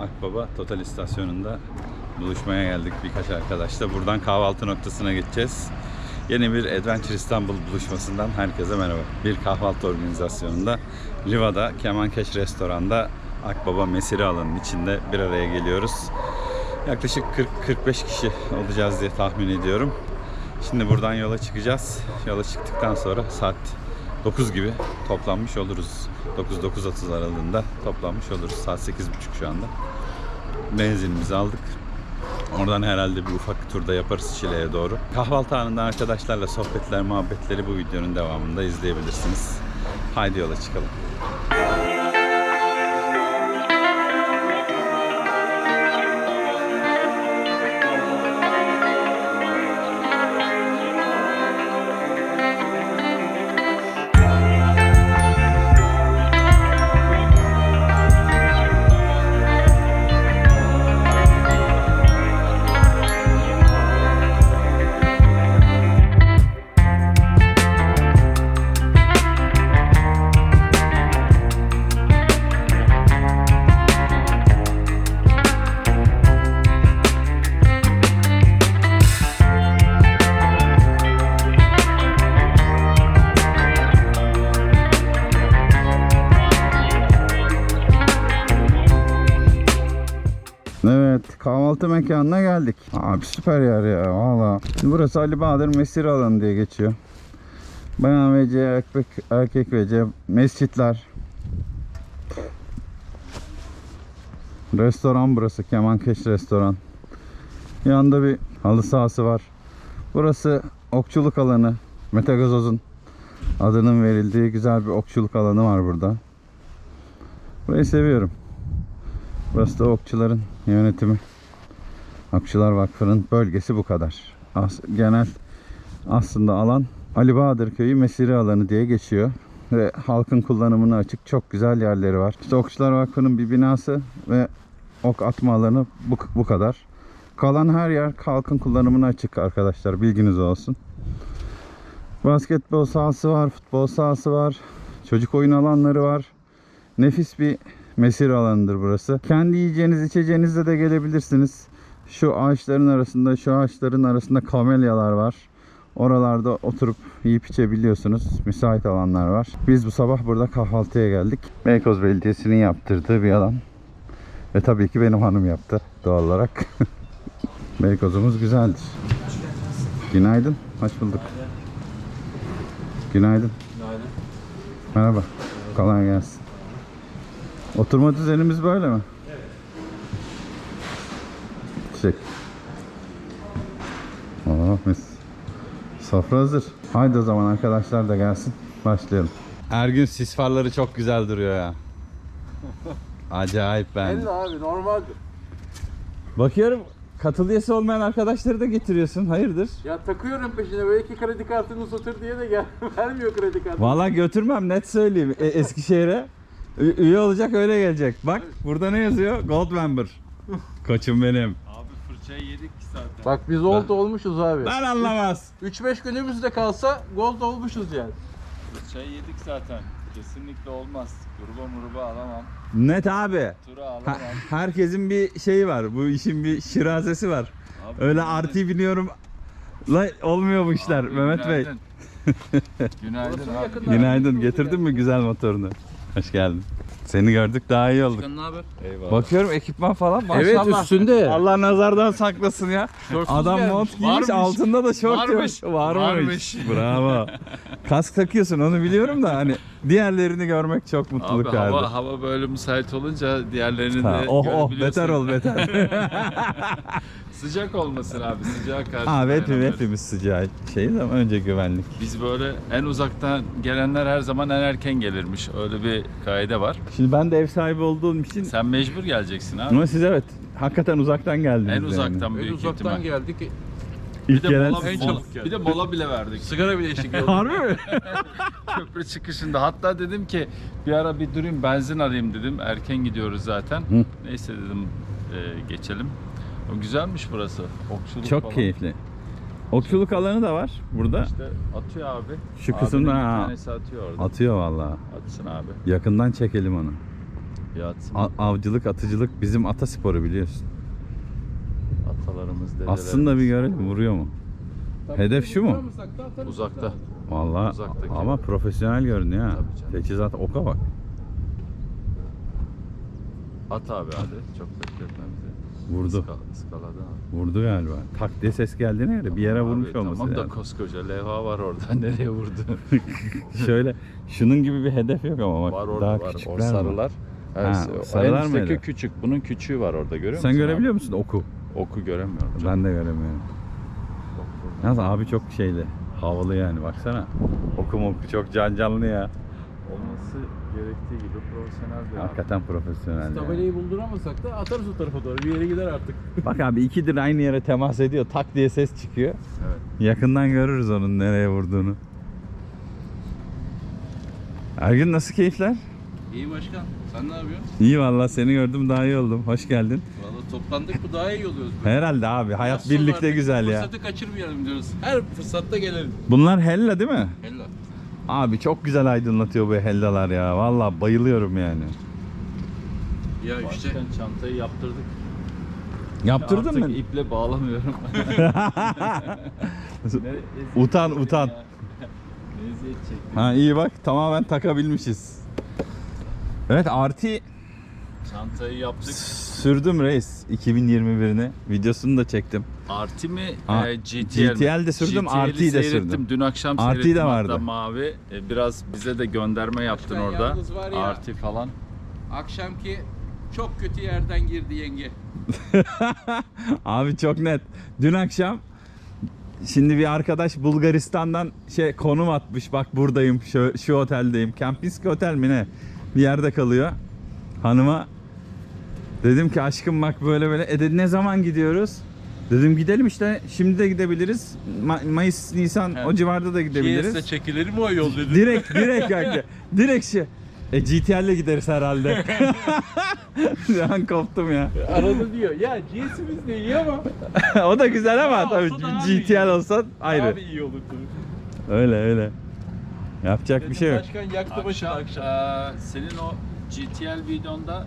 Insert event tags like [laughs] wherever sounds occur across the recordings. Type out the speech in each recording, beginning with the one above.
Akbaba Total istasyonunda buluşmaya geldik birkaç arkadaşla. Buradan kahvaltı noktasına geçeceğiz. Yeni bir Adventure İstanbul buluşmasından herkese merhaba. Bir kahvaltı organizasyonunda Riva'da Kemankeş Restoran'da Akbaba Mesire alanının içinde bir araya geliyoruz. Yaklaşık 40-45 kişi olacağız diye tahmin ediyorum. Şimdi buradan yola çıkacağız. Yola çıktıktan sonra saat 9 gibi toplanmış oluruz. 9-9.30 aralığında toplanmış oluruz. Saat 8.30 şu anda. Benzinimizi aldık. Oradan herhalde bir ufak turda yaparız Şile'ye doğru. Kahvaltı anında arkadaşlarla sohbetler, muhabbetleri bu videonun devamında izleyebilirsiniz. Haydi yola çıkalım. Abi süper yer ya valla. Burası Ali Bahadır Mesire alanı diye geçiyor. Bayan ve erkek, erkek ve mescitler. Restoran burası Kemankeş restoran. Yanında bir halı sahası var. Burası okçuluk alanı. Metagazoz'un adının verildiği güzel bir okçuluk alanı var burada. Burayı seviyorum. Burası da okçuların yönetimi. Okçular Vakfı'nın bölgesi bu kadar. As- genel aslında alan Ali Bahadır Köyü Mesire Alanı diye geçiyor. Ve halkın kullanımına açık çok güzel yerleri var. İşte Okçular Vakfı'nın bir binası ve ok atma alanı bu, bu kadar. Kalan her yer halkın kullanımına açık arkadaşlar bilginiz olsun. Basketbol sahası var, futbol sahası var, çocuk oyun alanları var. Nefis bir mesire alanıdır burası. Kendi yiyeceğiniz içeceğinizle de gelebilirsiniz. Şu ağaçların arasında, şu ağaçların arasında kamelyalar var. Oralarda oturup yiyip içebiliyorsunuz. Müsait alanlar var. Biz bu sabah burada kahvaltıya geldik. Beykoz Belediyesi'nin yaptırdığı bir alan. Ve tabii ki benim hanım yaptı doğal olarak. [laughs] Beykozumuz güzeldir. Günaydın. Hoş bulduk. Günaydın. Merhaba. Kolay gelsin. Oturma düzenimiz böyle mi? Oh mis. Sofra hazır. Haydi o zaman arkadaşlar da gelsin. Başlayalım. Ergün sis farları çok güzel duruyor ya. [laughs] Acayip ben. Belli abi normaldir. Bakıyorum katıl üyesi olmayan arkadaşları da getiriyorsun. Hayırdır? Ya takıyorum peşine belki kredi kartını uzatır diye de gel [laughs] vermiyor kredi kartı. Vallahi götürmem net söyleyeyim e, Eskişehir'e. Ü- üye olacak öyle gelecek. Bak burada ne yazıyor? Gold member. [laughs] Koçum benim. Fırçayı yedik ki zaten. Bak biz old olmuşuz abi. Ben anlamaz. 3-5 günümüz de kalsa gold olmuşuz yani. Fırçayı yedik zaten. Kesinlikle olmaz. Gruba muruba alamam. Net abi. Tura Ha- alamam. herkesin bir şeyi var. Bu işin bir şirazesi var. Abi, Öyle günaydın. artı biniyorum. La olmuyor bu işler Abi, Mehmet Bey. günaydın. [laughs] abi. yakında. Günaydın. Getirdin mi güzel motorunu? Hoş geldin. Seni gördük daha iyi olduk. ne haber? Eyvallah. Bakıyorum ekipman falan Evet maşallah. üstünde. Allah nazardan saklasın ya. Şortsuz Adam gelmiş. mont giymiş Varmış. altında da şort Varmış. yok. Varmış. Varmış. Bravo. Kask takıyorsun onu biliyorum da hani diğerlerini görmek çok mutluluk Abi verdi. hava, hava böyle müsait olunca diğerlerini Ha, de oh oh görebiliyorsun. beter ol beter. [laughs] Sıcak olmasın abi sıcağa karşı. Abi hepimiz, dayanamıyoruz. hepimiz sıcağı şeyiz ama önce güvenlik. Biz böyle en uzaktan gelenler her zaman en erken gelirmiş. Öyle bir kaide var. Şimdi ben de ev sahibi olduğum için Sen mecbur geleceksin abi. ama siz evet hakikaten uzaktan geldiniz. En yani. uzaktan En büyük uzaktan ihtimal. geldik. İlk Bir de, gelen mola, En mola- çabuk geldi. bir de mola bile verdik. Sigara bile içtik. [laughs] Harbi mi? [laughs] Köprü çıkışında. Hatta dedim ki bir ara bir durayım benzin alayım dedim. Erken gidiyoruz zaten. Hı. Neyse dedim e, geçelim. O güzelmiş burası. Okçuluk Çok falan. keyifli. Okçuluk alanı da var burada. İşte atıyor abi. Şu Abinin kısımda bir ha, tanesi atıyor orada. atıyor vallahi. Atsın abi. Yakından çekelim onu. Yatsın. A- avcılık, atıcılık bizim atasporu biliyorsun. Atalarımız dedelerimiz. Aslında bir görelim vuruyor mu? Hedef şu mu? Uzakta. Vallahi Uzaktaki. ama profesyonel görünüyor ha. Tabii canım. Teçhizat oka bak. At abi hadi. Çok bekletme. Vurdu. Iska- ıskaladı abi. Vurdu galiba. Tak diye ses geldi ne yere? Bir yere vurmuş Abi, olması Tamam da lazım. koskoca levha var orada. [laughs] Nereye vurdu? [laughs] Şöyle şunun gibi bir hedef yok ama bak var orada daha var. küçükler O sarılar. Ha, o o sarılar en üstteki küçük. Bunun küçüğü var orada görüyor musun? Sen görebiliyor abi? musun oku? Oku göremiyorum. Ben de göremiyorum. Yalnız abi çok şeyli. Havalı yani baksana. Oku oku çok can canlı ya. Olması gerektiği gibi profesyonel bir. Hakikaten profesyonel ya. Tabelayı bulduramasak da atarız o tarafa doğru. Bir yere gider artık. [laughs] Bak abi ikidir aynı yere temas ediyor. Tak diye ses çıkıyor. Evet. Yakından görürüz onun nereye vurduğunu. Ergün nasıl keyifler? İyi başkan. Sen ne yapıyorsun? İyi valla seni gördüm daha iyi oldum. Hoş geldin. Valla toplandık mı daha iyi oluyoruz. böyle. Herhalde abi hayat Nasıl birlikte artık güzel ya. Fırsatı kaçırmayalım diyoruz. Her fırsatta gelelim. Bunlar hella değil mi? Helal. Abi çok güzel aydınlatıyor bu hellalar ya. Valla bayılıyorum yani. Ya işte Başkan çantayı yaptırdık. Yaptırdın Artık mı? iple bağlamıyorum. [laughs] Ne- Utan, utan. Ya. Ha iyi bak tamamen takabilmişiz. Evet RT Çantayı yaptık. Sürdüm reis 2021'ini. Videosunu da çektim. Artı mi? A- e, GTL? GTL de sürdüm, RT'yi de sürdüm. Dün akşam RT de vardı. hatta mavi. E, biraz bize de gönderme yaptın Başkan orada. yalnız var ya. Artı falan. akşamki çok kötü yerden girdi yenge. [laughs] Abi çok net. Dün akşam şimdi bir arkadaş Bulgaristan'dan şey konum atmış. Bak buradayım şu, şu oteldeyim. Kempinski otel mi ne? Bir yerde kalıyor. Hanıma dedim ki aşkım bak böyle böyle. E dedi ne zaman gidiyoruz? Dedim gidelim işte şimdi de gidebiliriz. Ma- Mayıs, Nisan o civarda da gidebiliriz. GS'e çekilir mi o yol dedi. Direkt direkt kanka. Direkt şey. E GTL'le gideriz herhalde. [laughs] Ben koptum ya. Arada diyor. Ya GS'imiz de iyi ama. [laughs] o da güzel ama Ya tabii olsa daha iyi. olsa ayrı. Abi iyi olur tabii. Öyle öyle. Yapacak bir şey yok. Başkan yaktı başını Akşam, akşam. e, senin o GTL videonda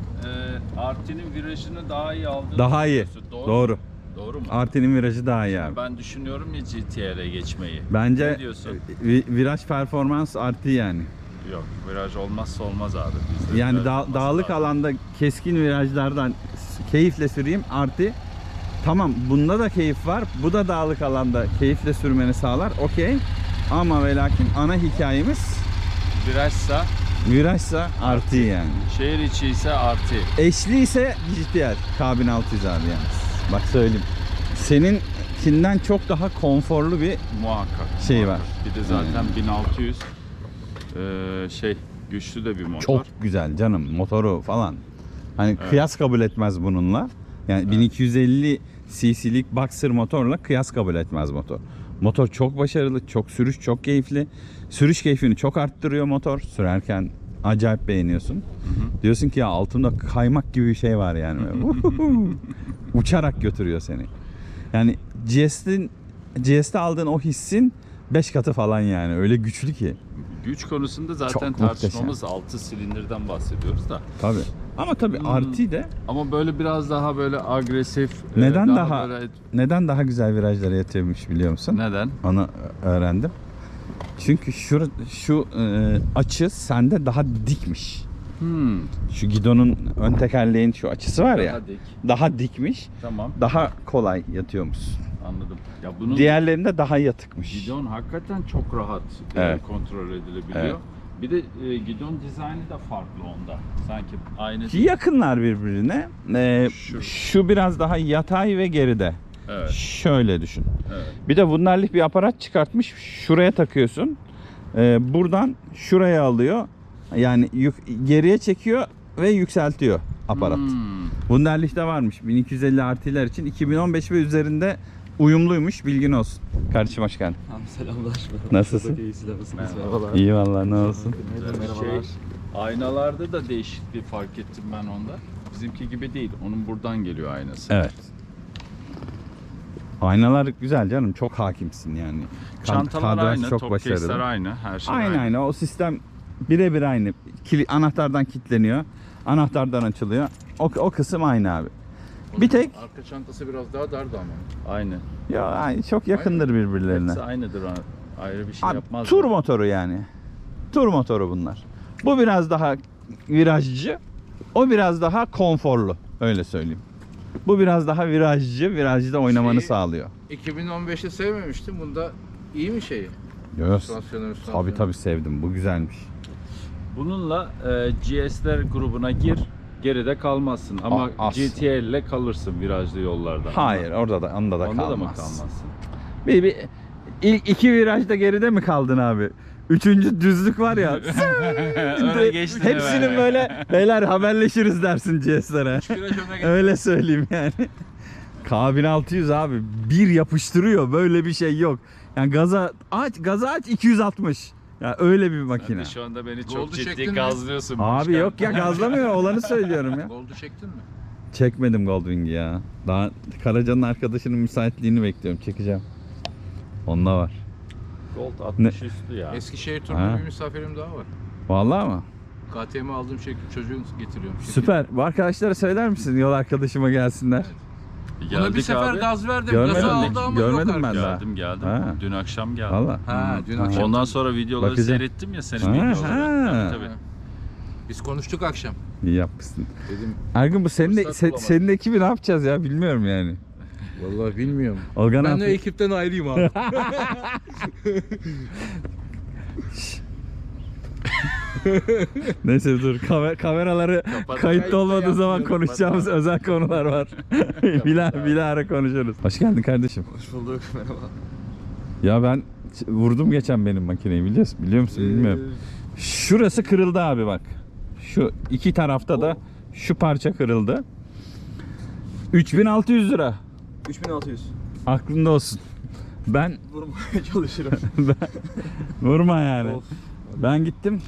e, Arti'nin virajını daha iyi aldın. Daha iyi. Doğru. Doğru. Doğru mu? Art'inin virajı daha iyi abi. Ben düşünüyorum ya GTL'e geçmeyi. Bence Ne diyorsun? vi- viraj performans arttı yani. Yok viraj olmazsa olmaz abi. Bizde Yani viraj olması dağlık lazım. alanda keskin virajlardan s- keyifle süreyim artı tamam bunda da keyif var. Bu da dağlık alanda keyifle sürmeni sağlar. Okey. Ama ve lakin ana hikayemiz Virajsa virajsa artı yani. şehir içi ise artı. Eşli ise GTR K1600 abi yani. Bak söyleyeyim. Seninkinden çok daha konforlu bir Muhakkak. Şey var. Bir de zaten 1600 eee, şey güçlü de bir motor. çok güzel canım motoru falan. Hani kıyas kabul etmez bununla. Yani 1250 cc'lik boxer motorla kıyas kabul etmez motor. Motor çok başarılı, çok sürüş çok keyifli. Sürüş keyfini çok arttırıyor motor. Sürerken acayip beğeniyorsun. Diyorsun ki ya altımda kaymak gibi bir şey var yani. [laughs] Uçarak götürüyor seni. Yani GS'in GS'te aldığın o hissin 5 katı falan yani. Öyle güçlü ki. Güç konusunda zaten Çok tartışmamız 6 silindirden bahsediyoruz da. Tabii. Ama tabii Hmm. RT de Ama böyle biraz daha böyle agresif. e, Neden daha- böyle- neden daha güzel virajlara yatıyormuş biliyor musun? Neden? Onu öğrendim. Çünkü şu şu e, açı sende daha dikmiş. Hmm. Şu gidonun ön tekerleğin şu açısı var ya. Daha dik. Daha dikmiş. Tamam Daha kolay yatıyormuş. anladım. Ya bunun Diğerlerinde daha yatıkmış. gidon hakikaten çok rahat e, Evet. kontrol edilebiliyor. Evet. Bir de e, gidon dizaynı da farklı onda. Sanki aynı yakınlar birbirine. E, Şu. şu. biraz daha yatay ve geride. Evet. Şöyle düşün. Evet. Bir de Wunderlich bir aparat çıkartmış. Şuraya takıyorsun. Ee, buradan şuraya alıyor. Yani yük- geriye çekiyor ve yükseltiyor aparat. Hmm. Wunderlich'te varmış. 1250 artılar için 2015 ve üzerinde uyumluymuş. Bilgin olsun. Kardeşim hoş geldin. Abi selamlar. Nasılsın? İyi nasılsınız? Merhabalar. İyi vallahi ne olsun. Merhabalar. Şey, aynalarda da değişiklik fark ettim ben onda. Bizimki gibi değil. Onun buradan geliyor aynası. Evet. Aynalar güzel canım. Çok hakimsin yani. Çantalar kadraj aynı, çok top başarılı. case'ler aynı, her şey Aynı aynı. aynı. O sistem birebir aynı. Kili, anahtardan kilitleniyor. Anahtardan açılıyor. O, o kısım aynı abi. Bir tek Arka çantası biraz daha dardı ama. Aynı. ya ay, çok yakındır birbirlerine. Hepsi aynıdır. Ayrı bir şey Abi, yapmaz. tur motoru yani. Tur motoru bunlar. Bu biraz daha virajcı. O biraz daha konforlu. Öyle söyleyeyim. Bu biraz daha virajcı. Virajda oynamanı Şeyi- sağlıyor. 2015'te sevmemiştim. Bunda iyi mi şeyi? Tabii süspansiyonu. tabii sevdim. Bu güzelmiş. Bununla e, GS'ler grubuna gir. Geride kalmazsın ama A- as. GTL ile kalırsın virajlı yollarda. Hayır orada da onda da Onda kalmaz. da mı kalmazsın? Bir, bir ilk iki virajda geride mi kaldın abi? Üçüncü düzlük var ya. [laughs] Öyle geçtin Hepsinin hemen. böyle beyler haberleşiriz dersin GS'lere. Viraj öne geç. Öyle söyleyeyim yani. [laughs] K1600 abi bir yapıştırıyor böyle bir şey yok. Yani gaza aç gaza aç 260. Ya öyle bir Sen makine. de şu anda beni çok Gold'u ciddi mi? gazlıyorsun. Abi başkan. yok ya gazlamıyor olanı söylüyorum ya. Gold'u çektin mi? Çekmedim Goldwing'i ya. Daha Karaca'nın arkadaşının müsaitliğini bekliyorum. Çekeceğim. Onda var. Gold 60 üstü ya. Eskişehir Ha. turunda bir misafirim daha var. Vallahi mı? KTM aldığım şey çocuğu getiriyorum. Süper. Bu arkadaşlara söyler misin yol arkadaşıma gelsinler? Ona bir sefer abi. gaz verdim. Görmedim, Gazı aldı ama görmedim yok ben artık. daha. Geldim geldim. Ha. Dün akşam geldim. Valla. Ha dün Ha. akşam. Ondan sonra videoları Bakacağım. seyrettim ya senin Ha, videoları. ha. Tabii, tabii. Biz konuştuk akşam. İyi yapmışsın. Dedim Ergun bu senin, Fırsat se- bulamadım. senin ekibi ne yapacağız ya bilmiyorum yani. Vallahi bilmiyorum. Olgan Ben abi. de ekipten ayrıyım abi. [laughs] Neyse dur kamer- kameraları Kapat. kayıtlı Kayıtta olmadığı zaman konuşacağımız özel konular var. [laughs] bila bila ara konuşuruz. Hoş geldin kardeşim. Hoş bulduk merhaba. Ya ben vurdum geçen benim makineyi biliyorsun biliyor musun bilmiyorum. Şurası kırıldı abi bak. Şu iki tarafta da şu parça kırıldı. 3600 lira. 3600. Aklında olsun. Ben Vurmaya [laughs] çalışırım. [laughs] vurma yani. Of. Ben gittim.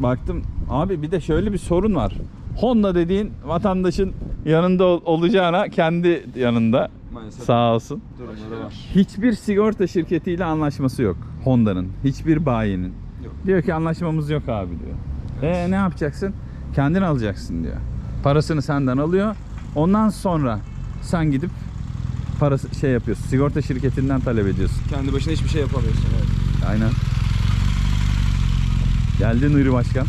Baktım abi bir de şöyle bir sorun var. Honda dediğin vatandaşın yanında ol- olacağına kendi yanında. Maalesef Sağ olsun. durumları var. Hiçbir sigorta şirketiyle anlaşması yok Honda'nın. Hiçbir bayinin. Yok. Diyor ki anlaşmamız yok abi diyor. E ne yapacaksın? Kendin alacaksın diyor. Parasını senden alıyor. Ondan sonra sen gidip parası şey yapıyorsun. Sigorta şirketinden talep ediyorsun. Kendi başına hiçbir şey yapamıyorsun. Evet. Aynen. Geldi Nuri Başkan.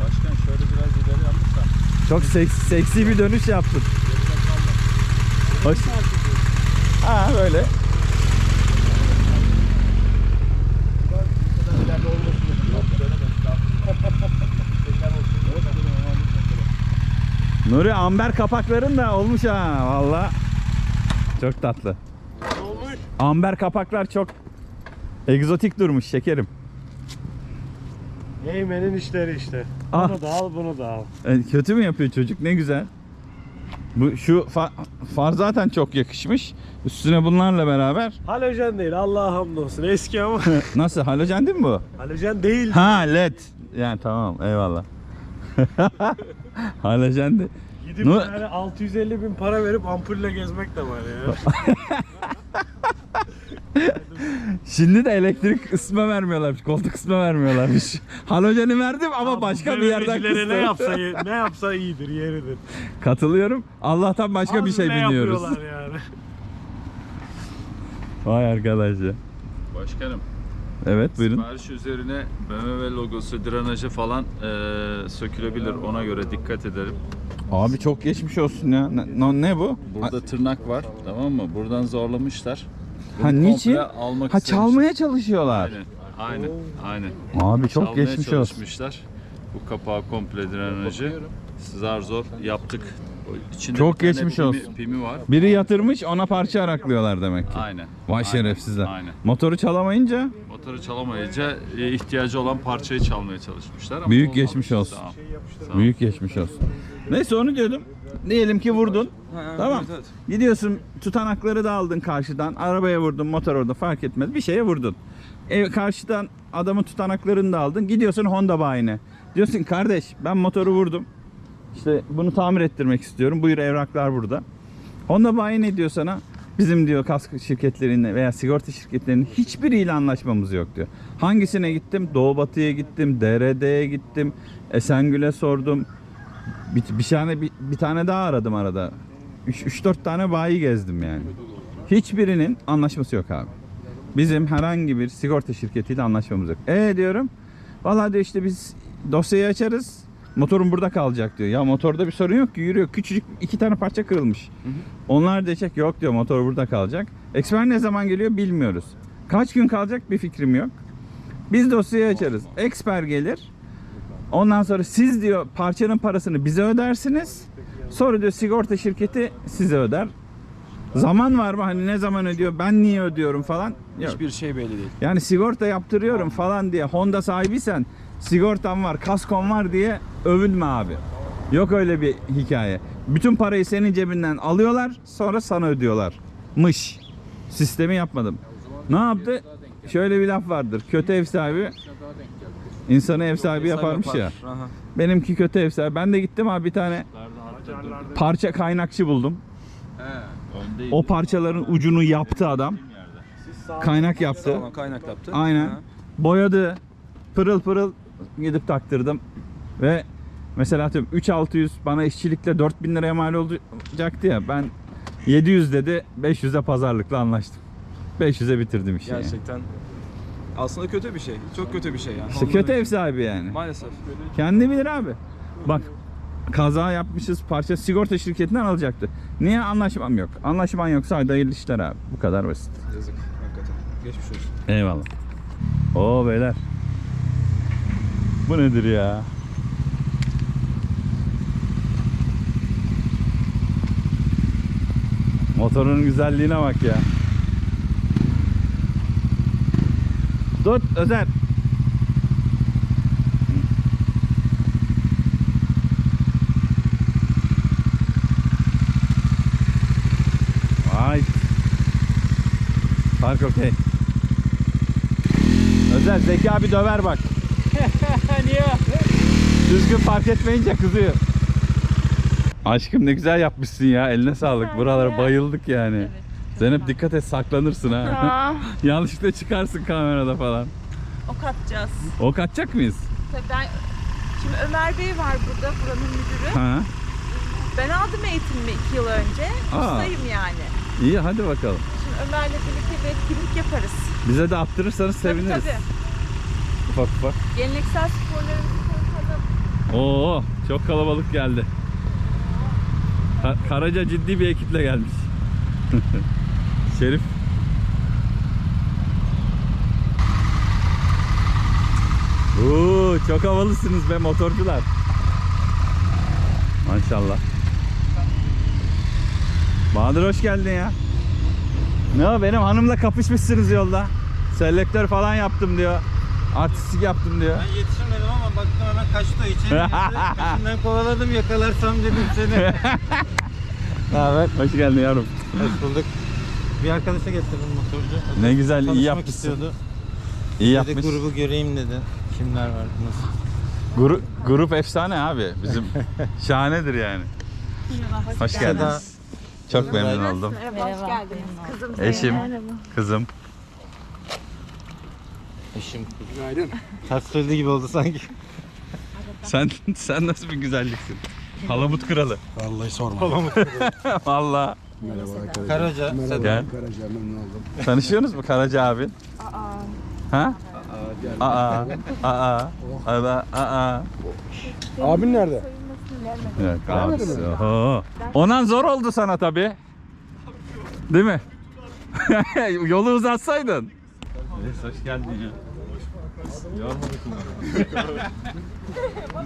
Başkan şöyle biraz ileri alırsan. Çok seksi, seksi bir dönüş yaptın. Hoş. Ha böyle. Nuri amber kapakların da olmuş ha valla. Çok tatlı. Olmuş. Amber kapaklar çok egzotik durmuş şekerim. Eymen'in işleri işte. Ah. Bunu da al bunu da al. E, kötü mü yapıyor çocuk? Ne güzel. Bu şu fa- far zaten çok yakışmış. Üstüne bunlarla beraber Halojen değil Allah'a hamdolsun eski ama. [laughs] nasıl halojen değil mi bu? Halojen değil. Ha led. Yani tamam eyvallah. [laughs] halojen de. Gidip Ne- yani 650 bin para verip ampulle gezmek de var ya. [laughs] Şimdi de elektrik ısıtma vermiyorlarmış. Koltuk ısıtma vermiyorlarmış. [laughs] Halojeni verdim ama başka bir yerden Demircilere ne kıstım. yapsa ne yapsa iyidir yeridir. Katılıyorum. Allah'tan başka bir Az şey biniyoruz. yapıyorlar yani. Vay arkadaş ya. Başkanım Evet buyurun. sipariş üzerine BMW logosu, drenajı falan eee, sökülebilir. Ona göre dikkat edelim. Abi çok geçmiş olsun ya. Ne, ne bu? Burada tırnak var tamam mı? Buradan zorlamışlar. Ha, Bunu niçin? komple Almak Ha istemişler. çalmaya çalışıyorlar. Aynen, aynen, aynen. Abi çok Çalmaya geçmiş olsun. çalışmışlar. Bu kapağı komple drenajı. Zar zor yaptık. İçinde Çok bir tane geçmiş pimi, olsun. Pimi var. Biri yatırmış ona parça araklıyorlar demek ki. Aynen. Vay aynen, şerefsizler. Aynen. Motoru çalamayınca Motoru çalamayınca e, ihtiyacı olan parçayı çalmaya çalışmışlar. Ama Büyük olmamış. geçmiş olsun. Sağ ol. Sağ ol. büyük geçmiş olsun. Neyse onu diyordum. Diyelim ki vurdun. Tamam. Evet, evet. Gidiyorsun tutanakları da aldın karşıdan. Arabaya vurdun, motor orada fark etmez. Bir şeye vurdun. E, karşıdan adamın tutanaklarını da aldın. Gidiyorsun Honda bayine. Diyorsun kardeş ben motoru vurdum. İşte bunu tamir ettirmek istiyorum. Buyur evraklar burada. Honda bayi ne diyor sana? Bizim diyor kask şirketlerinin veya sigorta şirketlerinin hiçbiriyle anlaşmamız yok diyor. Hangisine gittim? Doğu Batı'ya gittim, DRD'ye gittim, Esengül'e sordum. Bir, bir tane bir, bir tane daha aradım arada. 3-4 tane bayi gezdim yani. Hiçbirinin anlaşması yok abi. Bizim herhangi bir sigorta şirketiyle anlaşmamız yok. E diyorum. Vallahi diyor işte biz dosyayı açarız. Motorun burada kalacak diyor. Ya motorda bir sorun yok ki yürüyor. Küçücük iki tane parça kırılmış. Onlar diyecek yok diyor motor burada kalacak. Eksper ne zaman geliyor bilmiyoruz. Kaç gün kalacak bir fikrim yok. Biz dosyayı açarız. Eksper gelir. Ondan sonra siz diyor parçanın parasını bize ödersiniz. Sonra diyor sigorta şirketi size öder. Zaman var mı? Hani ne zaman ödüyor? Ben niye ödüyorum falan? Yok. Hiçbir şey belli değil. Yani sigorta yaptırıyorum falan diye Honda sahibiysen sigortam var, kaskon var diye övünme abi. Yok öyle bir hikaye. Bütün parayı senin cebinden alıyorlar sonra sana ödüyorlar. Mış. Sistemi yapmadım. Ne yaptı? Şöyle bir laf vardır. Kötü ev sahibi insanı ev sahibi yaparmış ya. Benimki kötü ev sahibi. Ben de gittim abi bir tane parça kaynakçı buldum. O parçaların ucunu yaptı adam. Kaynak yaptı. Kaynak yaptı. Aynen. Boyadı. Pırıl pırıl gidip taktırdım. Ve mesela atıyorum 3600 bana işçilikle 4000 liraya mal olacaktı ya. Ben 700 dedi 500'e pazarlıkla anlaştım. 500'e bitirdim işi. yani. Gerçekten. Aslında kötü bir şey. Çok kötü bir şey yani. İşte kötü ev sahibi yani. Maalesef. Kendi bilir abi. Bak kaza yapmışız parça sigorta şirketinden alacaktı. Niye anlaşmam yok? Anlaşman yoksa haydi hayırlı işler abi. Bu kadar basit. Yazık. Hakikaten. Geçmiş olsun. Eyvallah. Oo beyler. Bu nedir ya? Motorun güzelliğine bak ya. Tut Özer. Vay. Park okey. Özel Zeki abi döver bak. [laughs] Niye? Düzgün fark etmeyince kızıyor. Aşkım ne güzel yapmışsın ya. Eline sağlık. Buralara bayıldık yani. Zeynep dikkat et saklanırsın ha. [laughs] Yanlışlıkla çıkarsın kamerada falan. ok atacağız. Ok atacak mıyız? Tabii ben şimdi Ömer Bey var burada buranın müdürü. Ha. Ben aldım eğitimimi iki yıl önce. Aa. Ustayım yani. İyi hadi bakalım. Şimdi Ömer'le birlikte bir etkinlik yaparız. Bize de attırırsanız seviniriz. Tabii tabii. Ufak ufak. Geleneksel sporlarımızı. Oo çok kalabalık geldi. Ka- Karaca ciddi bir ekiple gelmiş. [laughs] Şerif. Oo, çok havalısınız be motorcular. Maşallah. Bahadır hoş geldin ya. Ne o benim hanımla kapışmışsınız yolda. Selektör falan yaptım diyor. Artistik yaptım diyor. Ben yetişemedim ama baktım hemen kaçtı içeri girdi. [laughs] Peşinden kovaladım yakalarsam dedim seni. [laughs] Ne haber? Hoş geldin yavrum. Hoş bulduk. Bir arkadaşa getirdim motorcu. Ne güzel iyi yapmışsın. istiyordu. İyi Dedi yapmış. grubu göreyim dedi. Kimler var nasıl? Gru- grup efsane abi. Bizim [laughs] şahanedir yani. Hoş geldiniz. Çok memnun oldum. Merhaba, hoş geldiniz. Kızım Eşim, kızım. Eşim. Günaydın. Ters söylediği gibi oldu sanki. Sen sen nasıl bir güzelliksin? Palamut kralı. Vallahi sorma. [laughs] Vallahi. Merhaba arkadaşlar. Karaca. Sedat. Gel. Karaca memnun oldum. Tanışıyorsunuz mu Karaca abi? Ha? Aa. Aa. Aa. Aa. Abin nerede? Evet, abisi. Oho. Onan zor oldu sana tabi. Değil mi? [laughs] Yolu uzatsaydın. Evet, hoş geldin ya.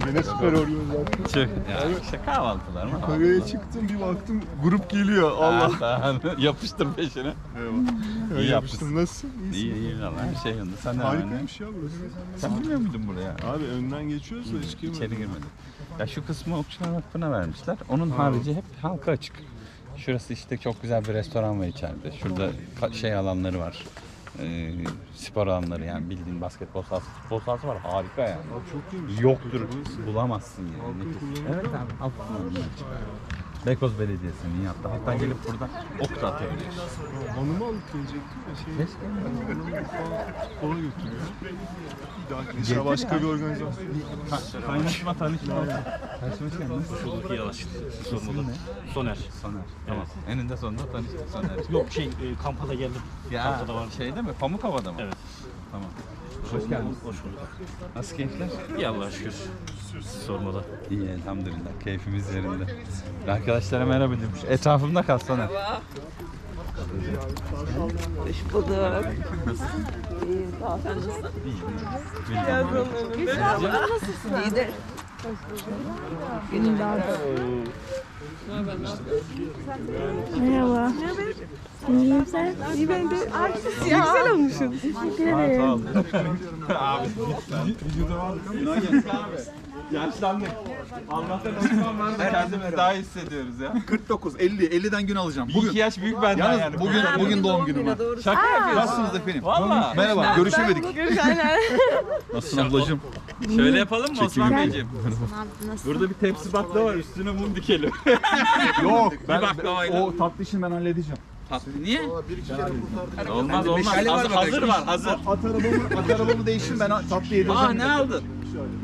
Yine süper oluyor zaten. Çık. Ya, işte kahvaltılar mı? Kaveye çıktım bir baktım grup geliyor. Allah. [laughs] Yapıştır peşine. Öyle İyi yapmıştım. Nasıl? İyisin. İyi iyi valla her şey yanında. Sen de öyle. Harikaymış ya burası. Sen bilmiyor muydun buraya? Abi önden geçiyoruz da hiç girmedim. İçeri girmedik. Ya şu kısmı Okçular Vakfı'na vermişler. Onun harici hep halka açık. Şurası işte çok güzel bir restoran var içeride. Şurada ka- şey alanları var. Ee, spor alanları yani bildiğin basketbol sahası, futbol sahası var. Harika yani. Çok iyiymiş. Yoktur. Bulamazsın yani. Evet abi kullanımı. Beykoz Belediyesi'nin yaptı. Hatta gelip burada ok da atabilir. Hanımı alıp gelecektim de şey. Hanımı spora götürüyor. Bir dahaki işte başka bir organizasyon. Kaynaşma tanışma. Nasıl? Çok iyi yavaş sormalı. Soner. Soner. Tamam. Eninde sonunda tanıştık Soner. Yok şey e, kampa da geldim. Ya Kampta da var. şeyde mi? Pamukova'da mı? Evet. Tamam. Hoş geldiniz. Hoş bulduk. Nasıl keyifler? İyi Allah'a şükür. Sormalı. İyi elhamdülillah. Keyfimiz yerinde. Arkadaşlara merhaba demiş. Etrafımda kal Soner. Hoş bulduk. İyi, sağ ol. Sen nasılsın? Yazın önünde. Nasılsın? İyidir. Günün daha Merhaba. İyiyim sen? İyi ben de artist ya. Güzel olmuşsun. Teşekkür ederim. Yaşlandık. Allah'tan düşman var da kendimizi daha iyi hissediyoruz ya. 49, 50, 50'den gün alacağım. Bir iki yaş büyük benden Yalnız yani. bugün bugün doğum günüm var. Şaka yapıyorsun. Nasılsınız efendim? Valla. Merhaba, görüşemedik. [laughs] Nasılsın ablacığım? Şöyle yapalım mı Osman. Beyciğim? Burada bir tepsi baklava var üstüne mum dikelim. [laughs] Yok, ben baklavayla. o tatlı işini ben halledeceğim. Tatlı niye? Olmaz olmaz. Hazır, hazır var hazır. At arabamı, at arabamı değiştim ben tatlı yedireceğim. Aa ne aldın?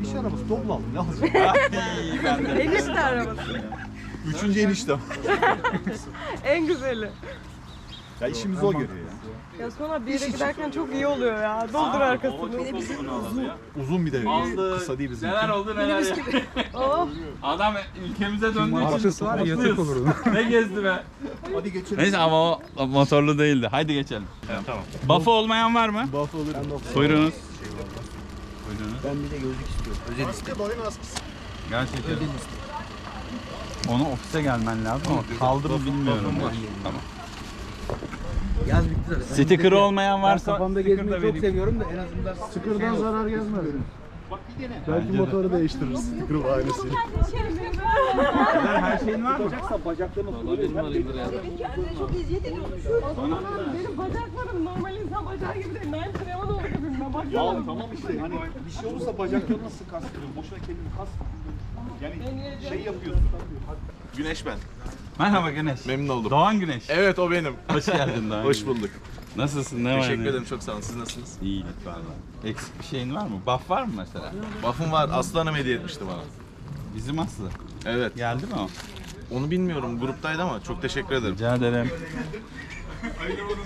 İş arabası aldım. Ne [laughs] ben de. Enişte arabası. Üçüncü eniştem. [laughs] En güzeli. Ya işimiz o görüyor ya. Ya sonra bir yere giderken çok iyi oluyor ya. Doldur arkasını. Uzun bir de Aldı. kısa değil bizim. Neler oldu neler ya. [laughs] Oh. Adam ülkemize döndüğü için Arkası var ya, yatak mutluyuz. olur ne gezdi be. Hadi geçelim. Neyse ama o motorlu değildi. Haydi geçelim. Tamam. Buff'ı olmayan var mı? Buff alırım. Buyurunuz. Ben bir de gözlük istiyorum. Özel istedim. Gerçekten. Onu ofise gelmen lazım ama kaldı mı bilmiyorum. Tamam. Yaz bitti zaten. Sticker olmayan varsa Kafamda sticker gezmeyi da çok seviyorum da en azından Sticker'dan zarar gelmez. Belki motoru değiştiririz sticker ailesiyle. Her şeyin var mı? Benim bacaklarım normal insan bacağı gibi değil. Ben kreman oldu birbirine bak. Tamam işte hani bir şey olursa bacaklarını nasıl kastırıyorsun? Boşuna kendini kasma. Yani şey yapıyorsun. Güneş ben. Merhaba Güneş. Memnun oldum. Doğan Güneş. Evet o benim. Hoş geldin Doğan [laughs] Hoş bulduk. Nasılsın? Ne var? Teşekkür ne? ederim çok sağ olun. Siz nasılsınız? İyilik valla. Eksik bir şeyin var mı? Buff var mı mesela? Buff'um var. Aslanım hediye etmişti bana. Bizim Aslı. Evet. Geldi mi o? Onu bilmiyorum. Gruptaydı ama çok teşekkür ederim. Rica ederim.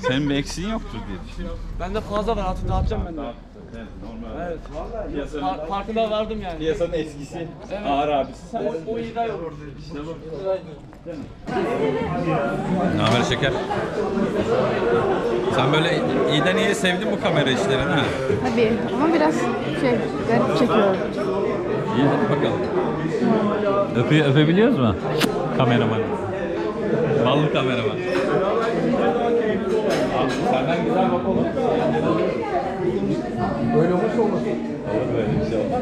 Senin bir eksiğin yoktur diye düşünüyorum. Bende fazla var artık dağıtacağım ben de. Evet. Fa- farkında vardım yani. Piyasanın eskisi. Ağır abisi sen. O iyi daha olur. Ne haber şeker? Sen böyle iyiden iyiye sevdin bu kamera işlerini ha? Tabii ama biraz şey garip çekiyor. İyi hadi bakalım. Öpe, öpebiliyoruz mu? Kameraman. Ballı kameraman. Senden güzel bak olur. Böyle olursa olmaz. Böyle bir şey olmaz.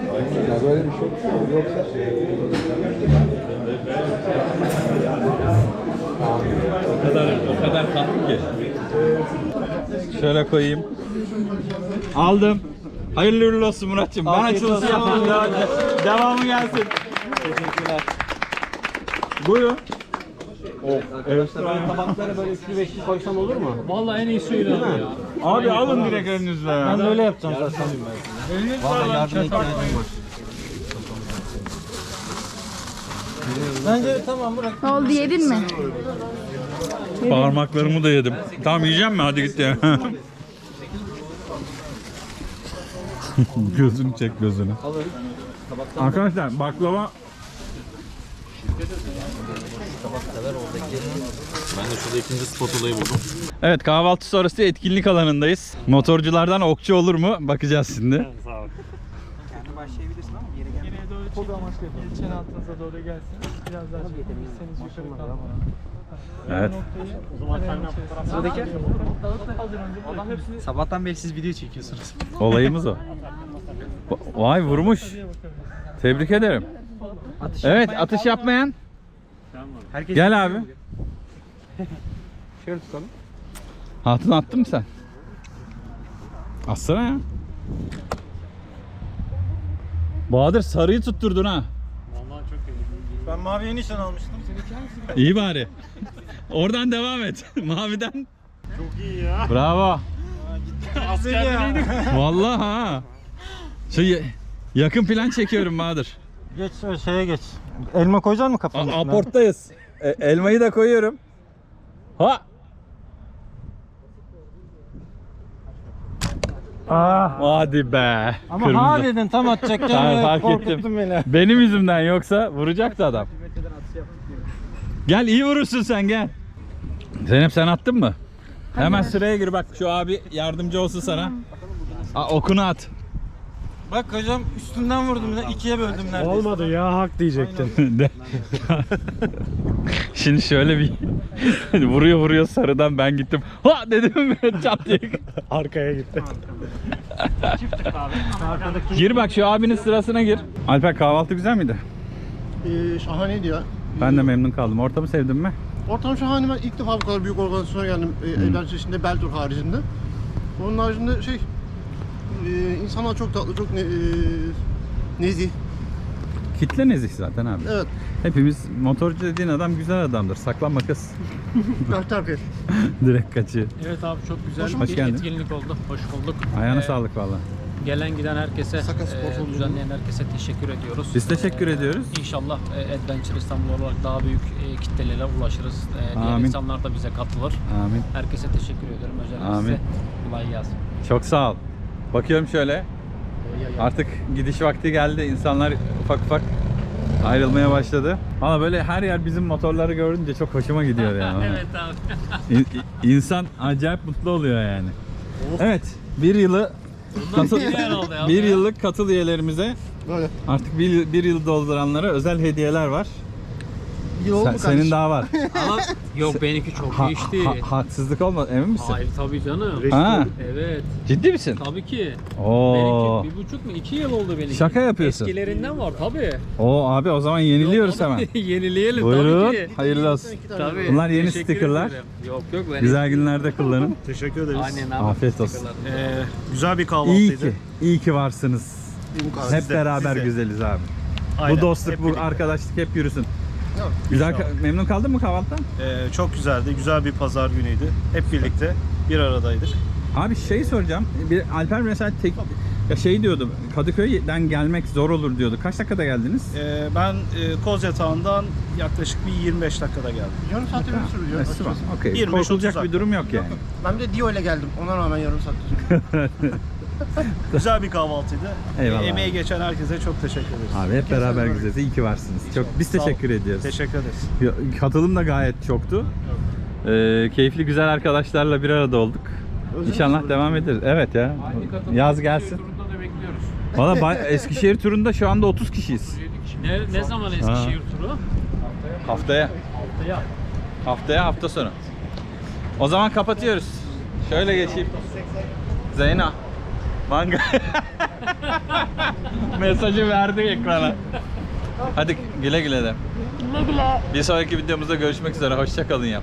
Ya böyle bir şey yoksa. O kadar, o kadar tatlı ki. Şöyle koyayım. Aldım. Hayırlı uğurlu olsun Muratçım. Ben açılışı yapayım. Devam- Devamı gelsin. Teşekkürler. Buyurun. Arkadaşlar ben tabaklara böyle üçlü beşli koysam olur mu? Vallahi en iyisi öyle abi ya. Abi alın direkt ya. Ben de öyle yapacağım zaten. Vallahi yardıma ihtiyacım var. Bence tamam bırak. Ne oldu yedin mi? Parmaklarımı da yedim. Tamam yiyeceğim mi? Hadi git ya. [laughs] gözünü çek gözünü. Arkadaşlar baklava Ben de şurada ikinci spot olayı buldum. Evet kahvaltı sonrası etkinlik alanındayız. Motorculardan okçu olur mu? Bakacağız şimdi. Kendi başlayabilirsin ama geri gel. Geriye doğru çek. amaçlı yapalım. Çen altınıza doğru gelsin. Biraz daha çekebilirseniz yukarı kalın. Evet. Sıradaki. Sabahtan beri siz video çekiyorsunuz. [laughs] Olayımız o. Vay vurmuş. Tebrik ederim. Evet atış yapmayan. Herkes Gel abi. [laughs] Şöyle tutalım. Hatun attın mı sen? Atsana ya. Bahadır sarıyı tutturdun ha. Vallahi çok iyi. Ben maviye nişan almıştım. İyi bari. Oradan devam et. [laughs] Maviden. Çok iyi ya. Bravo. Askerdeydik. Vallahi ha. Şey yakın plan çekiyorum Bahadır. Geç şeye geç. Elma koyacaksın mı kafanın üstüne? Aporttayız. E, elmayı da koyuyorum. Ha. Ah. Hadi be. Ama Kırmızı. ha dedin tam atacakken Tamam, fark korkuttun ettim. beni. Benim yüzümden yoksa vuracaktı adam. Gel iyi vurursun sen gel. Zeynep sen attın mı? Hemen sıraya gir bak şu abi yardımcı olsun sana. Aa, okunu at. Bak hocam üstünden vurdum. ya, ikiye böldüm neredeyse. Olmadı ya hak diyecektin. [laughs] De- Şimdi şöyle bir [laughs] vuruyor vuruyor sarıdan ben gittim. Ha dedim [laughs] çat diye. Arkaya gitti. Gir bak şu abinin sırasına gir. Alper kahvaltı güzel miydi? Ee, şahaneydi ya. Ben de memnun kaldım. Ortamı sevdin mi? Ortam şahane. Ben ilk defa bu kadar büyük organizasyona geldim. E, evler içerisinde, Beltur haricinde. Onun haricinde şey, insanlar çok tatlı, çok ne, e, nezih. Kitle nezih zaten abi. Evet, Hepimiz motorcu dediğin adam güzel adamdır. Saklanma kız. [laughs] ki. Direkt kaçıyor. Evet abi çok güzel Hoş bir geldin. etkinlik oldu. Hoş bulduk. Ayağına Ee, sağlık valla. Gelen giden herkese, Sakat spor e, düzenleyen herkese teşekkür ediyoruz. Biz teşekkür Ee, ediyoruz. İnşallah e, Adventure İstanbul olarak daha büyük e, kitlelere ulaşırız. E, diğer Amin. insanlar da bize katılır. Amin. Herkese teşekkür ederim. Özellikle Amin. size kolay gelsin. Çok sağ ol. Bakıyorum şöyle. Artık gidiş vakti geldi. İnsanlar ufak ufak ayrılmaya başladı. Ama böyle her yer bizim motorları görünce çok hoşuma gidiyor ya. [laughs] evet abi. İn- İnsan acayip mutlu oluyor yani. Evet, bir yılı katıl, güzel oldu ya. [laughs] bir yıllık katıl üyelerimize Böyle. artık bir, bir yıl dolduranlara özel hediyeler var. Yıl oldu Sen- mu senin kardeşim? daha var. [laughs] Ama yok benimki çok Ha- geçti. ha- haksızlık olma emin misin? Hayır tabii canım. Ha, Evet. ciddi misin? Tabii ki. Oo. Benimki bir buçuk mu? iki yıl oldu benimki. Şaka yapıyorsun. Eskilerinden var tabii. Oo abi o zaman yeniliyoruz hemen. [laughs] Yenileyelim Buyurun. tabii ki. Hayırlı olsun. Tabii. Bunlar yeni Teşekkür stickerlar. ederim. Yok yok ben Güzel günlerde kullanın. [laughs] Teşekkür ederiz. Aynen abi. Afiyet olsun. stickerlar. Ee, güzel bir kahvaltıydı. İyi ki, iyi ki varsınız. Hep beraber siz de. güzeliz abi. Aynen, Bu dostluk, hep bu birlikte. arkadaşlık hep yürüsün. Yok. Güzel, ka- memnun kaldın mı kahvaltıdan? Ee, çok güzeldi. Güzel bir pazar günüydü. Hep birlikte bir aradaydık. Abi şey soracağım. Bir Alper mesela tek ya şey diyordu. Kadıköy'den gelmek zor olur diyordu. Kaç dakikada geldiniz? Ee, ben e, Kozyatağı'ndan yaklaşık bir 25 dakikada geldim. Yarım saatte bir sürüyor. Var? açıkçası. Okey. 25-30 Korkulacak bir dakika. durum yok yani. Ben bir de Dio ile geldim. Ona rağmen yarım saatte sürüyor. [laughs] [laughs] Güzel bir kahvaltıydı. Eyvallah. Emeği geçen herkese çok teşekkür ederiz. Abi hep beraber güzeliz. İyi ki varsınız. Çok biz Sağ teşekkür ediyoruz. Teşekkür ederiz. Ya, Katılım da gayet çoktu. Ee, keyifli güzel arkadaşlarla bir arada olduk. İnşallah devam ederiz. Evet ya. Yaz gelsin. Turunda da bekliyoruz. Valla ba- Eskişehir turunda şu anda 30 kişiyiz. Ne, ne zaman Eskişehir turu? Haftaya. Haftaya. Haftaya hafta sonu. O zaman kapatıyoruz. Şöyle geçeyim. Zeyna. Manga. Mesajı verdi ekrana. Hadi güle güle de. Güle güle. Bir sonraki videomuzda görüşmek üzere. Hoşça kalın yap.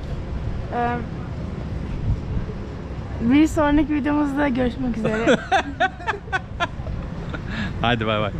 Ee, bir sonraki videomuzda görüşmek üzere. [laughs] Hadi bay bay.